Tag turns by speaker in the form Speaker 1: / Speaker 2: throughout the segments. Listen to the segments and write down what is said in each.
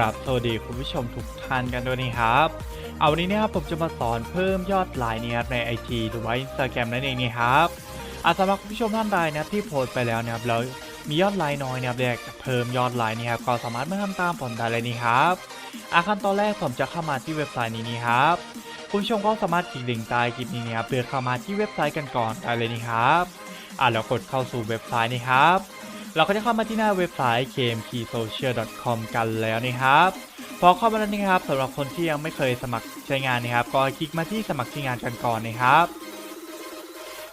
Speaker 1: ครับสวัสดีคุณผู้ชมทุกท่านกันด้วยนะครับ เอาวันนี้นะครับผมจะมาสอนเพิ่มยอดไลน์นะครับใน IG หรือว่า Instagram นั่นเองนะครับอาสำหรับคุณผู้ชมท่านใดนะครับที่โพสต์ไปแล้วนะครับแล้วมียอดไลน์น้อยนะครับอยากจะเพิ่มยอดไลน์นะครับก็สามารถมาทำตามผมได้เลยนี่ครับอาขั้นตอนแรกผมจะเข้ามาที่เว็บไซต์นี้นี่ครับคุณผู้ชมก็สามารถคลิกลิงก์ใต้คลิปนี้นะครับเพื่อเข้ามาที่เว็บไซต์กันก่อนได้เลยนี่ครับอ่าแล้วกดเข้าสู่เว็บไซต์นี่ครับ เราก็จะเข้ามาที่หน้าเว็บไซต์ kmkeysocial.com กันแล้วนะครับพอเข้ามาแล้วนะครับสำหรับคนที่ยังไม่เคยสมัครใช้งานนะครับ ก็คลิกมาที่สมัครใช้งานกันก่อนนะครับ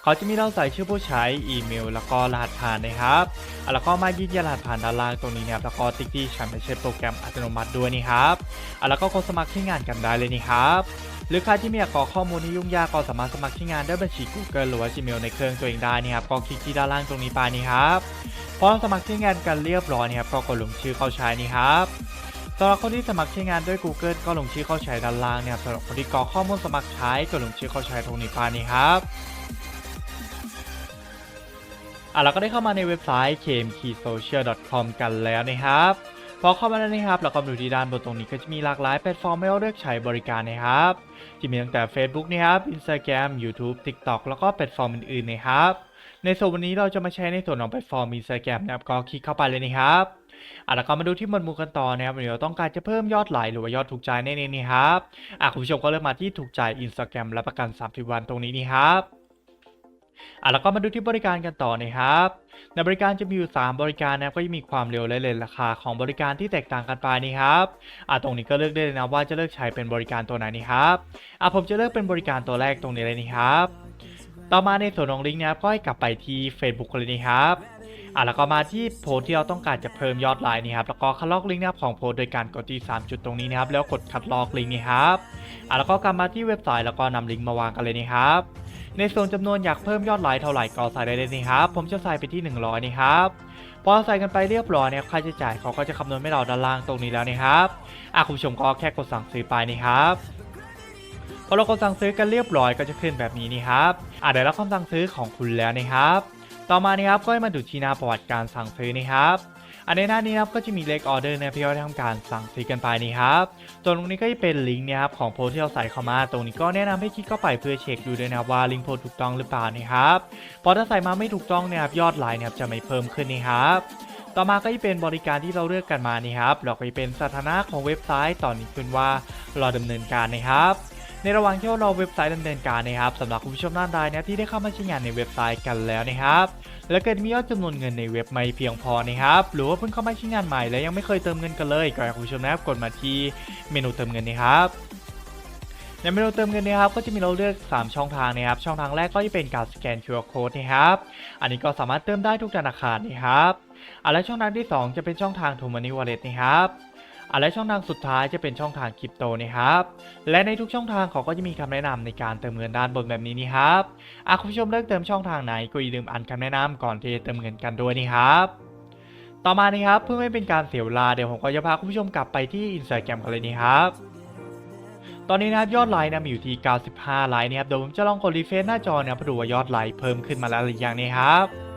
Speaker 1: เขาจะมีเราใส่ชื่อผู้ใช้อีเมล แล้วก็รหัสผ่านนะครับอะแล้วก็มายืนยันรหัสผ่านด้านล่างตรงนี้นะครับแล้วก็ติ๊กที่ฉันไม่ใช่โปรแกรมอัตโนมัติด้วยนี่ครับอะแล้วก็กดสมัครใช้งานกันได้เลยนี่ครับ หรือใครที่ไม่อยากกรอกข้อมูลที่ยุ่งยากก็สามารถสมัครใช้งานด้วยบัญชี Google หรือว่า Gmail ในเครื่องตัวเองได้นี่ครับก็คลิกที่ด้านล่างตรงนี้ไปนี่ครับพอสมัครใช้งานกันเรียบร้อยนะครับก็กดลงชื่อเข้าใช้นี่ครับสำหรับคนที่สมัครใช้งานด้วย Google ก็ลงชื่อเข้าใช้ด้านล่างเนี่ยครับสำหรับคนที่กรอกข้อมูลสมัครใช้ก็ลงชื่อเข้าใช้ตรงนี้ไปนี่ครับอะเราก็ได้เข้ามาในเว็บไซต์ kmkeysocial.com กันแล้วนะครับ พอเข้ามาแล้วนะครับเราก็มาดูที่ด้านบนตรงนี้ก็จะมีหลากหลายแพลตฟอร์มให้เราเลือกใช้บริการนะครับ ที่มีตั้งแต่ Facebook นะครับ Instagram YouTube TikTok แล้วก็แพลตฟอร์มอื่นๆนะครับ ในส่วนวันนี้เราจะมาใช้ในส่วนของแพลตฟอร์ม Instagram นะครับก็คลิกเข้าไปเลยนะครับอะแล้วก็มาดูที่หมวดหมู่กันต่อนะครับวันนี้เราต้องการจะเพิ่มยอดไลค์หรือว่ายอดถูกใจในนี้นี่ครับอะคุณผู้ชมก็เลือกมาที่ถูกใจ Instagram และประกัน 30 วันตรงนี้นี่ครับ อะแล้วก็มาดูที่บริการกันต่อนะครับในบริการจะมีอยู่ 3 บริการนะครับก็จะมีความเร็วและเลนราคาของบริการที่แตกต่างกันไปนี่ครับอะตรงนี้ก็เลือกได้เลยนะว่าจะเลือกใช้เป็นบริการตัวไหนนี่ครับอะผมจะเลือกเป็นบริการตัวแรกตรงนี้เลยนี่ครับ ต่อมาในส่วนของลิงก์นะครับก็ให้กลับไปที่ Facebook เลยนะครับอะแล้วก็มาที่โพสที่เราต้องการจะเพิ่มยอดไลน์นี่ครับแล้วก็คัดลอกลิงก์นะครับของโพสโดยการกดที่ 3 จุดตรงนี้นะครับแล้วกดคัดลอกลิงก์นี่ครับอะแล้วก็กลับมาที่เว็บไซต์แล้วก็นำลิงก์มาวางกันเลยนี่ครับ ในส่วนจำนวนอยากเพิ่มยอดไลค์เท่าไหร่ก็ใส่ได้เลยนี่ครับ ผมจะใส่ไปที่ 100นี่ครับ พอใส่กันไปเรียบร้อยเนี่ยค่าใช้จ่ายเขาก็จะคำนวณให้เราด้านล่างตรงนี้แล้วนี่ครับอะคุณผู้ชมก็แค่กดสั่งซื้อไปนี่ครับพอเรากดสั่งซื้อกันเรียบร้อยก็จะขึ้นแบบนี้นี่ครับอะเดี๋ยวรับคำสั่งซื้อของคุณแล้วนะครับ ต่อมานี่ครับก็ให้มาดูที่หน้าประวัติการสั่งซื้อนี่ครับ อันในหน้านี้นะครับก็จะมีเลขออเดอร์นะที่เราได้ทำการสั่งซื้อกันไปนี่ครับตรงนี้ก็จะเป็นลิงก์เนี่ยครับของโพสที่เราใส่เข้ามา ตรงนี้ก็แนะนำให้คลิกเข้าไปเพื่อเช็คดูด้วยนะว่าลิงก์โพสถูกต้องหรือเปล่านี่ครับพราะถ้าใส่มาไม่ถูกต้องเนี่ยครับยอดไลน์เนี่ยครับจะไม่เพิ่มขึ้นนี่ครับต่อมาก็จะเป็นบริการที่เราเลือกกันมานี่ครับเราก็จะเป็นสถานะของเว็บไซต์ตอนนี้ขึ้นว่ารอดำเนินการนะครับ ในระหว่างที่เราเว็บไซต์ดำเนินการนะครับสำหรับคุณผู้ชมท่านใดนะที่ได้เข้ามาใช้งานในเว็บไซต์กันแล้วนะครับและเกิดมียอดจำนวนเงินในเว็บไม่เพียงพอนะครับหรือว่าเพิ่งเข้ามาใช้งานใหม่และยังไม่เคยเติมเงินกันเลยก็อยากให้คุณผู้ชมนะครับกดมาที่เมนูเติมเงินนะครับในเมนูเติมเงินนะครับก็จะมีเราเลือก 3 ช่องทางนะครับ ช่องทางแรกก็จะเป็นการสแกน QR code นะครับ อันนี้ก็สามารถเติมได้ทุกธนาคารนะครับอะและช่องทางที่ 2 จะเป็นช่องทาง t o Money Wallet นะครับ และช่องทางสุดท้ายจะเป็นช่องทางคริปโตนะครับและในทุกช่องทางเขาก็จะมีคำแนะนำในการเติมเงินด้านบนแบบนี้นี่ครับอะคุณผู้ชมเลือกเติมช่องทางไหนก็อย่าลืมอ่านคำแนะนำก่อนที่จะเติมเงินกันด้วยนี่ครับต่อมานี่ครับเพื่อไม่เป็นการเสียเวลาเดี๋ยวผมก็จะพาคุณผู้ชมกลับไปที่ Instagram กันเลยนี่ครับตอนนี้นะครับยอดไลค์นะมีอยู่ที่ 95 ไลค์นะครับเดี๋ยวผมจะลองกดรีเฟรชหน้าจอนะครับเพื่อดูว่ายอดไลค์เพิ่มขึ้นมาแล้วหรือยังนี่ครับ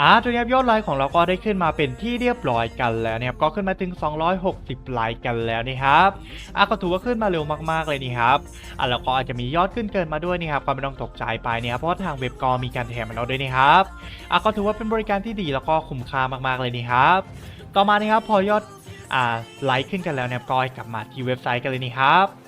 Speaker 1: อ่าตัวนี้ครับยอดไลค์ของเราก็ได้ขึ้นมาเป็นที่เรียบร้อยกันแล้วนะครับก็ขึ้นมาถึง 260 ไลค์กันแล้วนี่ครับอะก็ถือว่าขึ้นมาเร็วมากๆเลยนี่ครับอะแล้วก็อาจจะมียอดขึ้นเกินมาด้วยนี่ครับก็ไม่ต้องตกใจไปเนี่ยเพราะทางเว็บก็มีการแถมมาแล้วด้วยนี่ครับอะก็ถือว่าเป็นบริการที่ดีแล้วก็คุ้มค่ามากๆเลยนี่ครับต่อมานี่ครับพอยอดอ่าไลค์ขึ้นกันแล้วเนี่ยก็กลับมาที่เว็บไซต์กันเลยนี่ครับ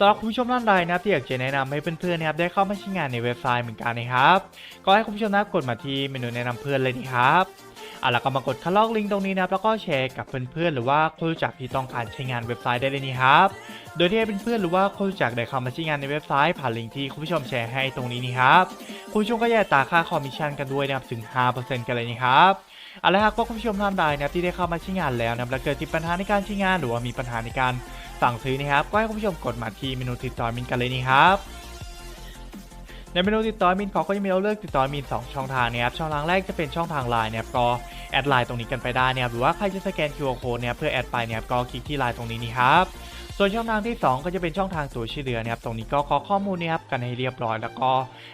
Speaker 1: สำหรับคุณผู้ชมท่านใดนะครับที่อยากจะแนะนำให้เพื่อนๆนะครับได้เข้ามาใช้งานในเว็บไซต์เหมือนกันนะครับ ก็ให้คุณผู้ชมนะครับกดมาที่เมนูแนะนำเพื่อนเลยนี่ครับ อะแล้วก็มากดคัดลอกลิงก์ตรงนี้นะครับแล้วก็แชร์กับเพื่อนๆหรือว่าคนรู้จักที่ต้องการใช้งานเว็บไซต์ได้เลยนี่ครับ โดยที่ให้เพื่อนๆหรือว่าคนรู้จักได้เข้ามาใช้งานในเว็บไซต์ผ่านลิงก์ที่คุณผู้ชมแชร์ให้ตรงนี้นี่ครับคุณผู้ชมก็อย่าตาค่าคอมมิชชั่นกันด้วยนะครับถึง 5%กันเลยนี่ครับเอาละครับก็คุณผู้ชมท่านใดนะครับที่ได้เข้ามาใช้งานแล้วนะครับแล้วเกิดติดปัญหาในการใช้งานหรือว่ามีปัญหาในการสั่งซื้อนะครับก็ให้คุณผู้ชมกดมาที่เมนูติดต่อมินกันเลยนี่ครับ ในเมนูติดต่อมินเขาก็จะมีเราเลือกติดต่อมิน2ช่องทางนะครับช่องทางแรกจะเป็นช่องทางไลน์นะครับก็แอดไลน์ตรงนี้กันไปได้นะครับหรือว่าใครจะสแกน QR code เนี่ยเพื่อแอดไปเนี่ยก็คลิกที่ไลน์ตรงนี้นี่ครับส่วนช่องทางที่ 2 ก็จะเป็นช่องทางตัวชื่อเรือนะครับตรงนี้ก็ขอข้อมูลนะครับกันให้เรียบร้อย แล้วก็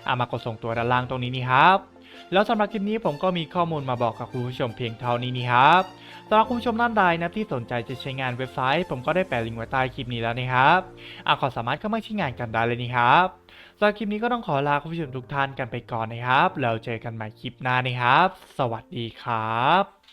Speaker 1: เอามากดส่งตัวด้านล่างตรงนี้นี่ครับ แล้วสำหรับคลิปนี้ผมก็มีข้อมูลมาบอกกับคุณผู้ชมเพียงเท่านี้นี่ครับสำหรับคุณผู้ชมท่านใดนะที่สนใจจะใช้งานเว็บไซต์ ผมก็ได้แปะลิงก์ไว้ใต้คลิปนี้แล้วนะครับอะขอสามารถเข้ามาใช้งานกันได้เลยนะครับสำหรับคลิปนี้ก็ต้องขอลาคุณผู้ชมทุกท่านกันไปก่อนนะครับแล้วเจอกันใหม่คลิปหน้านะครับ สวัสดีครับ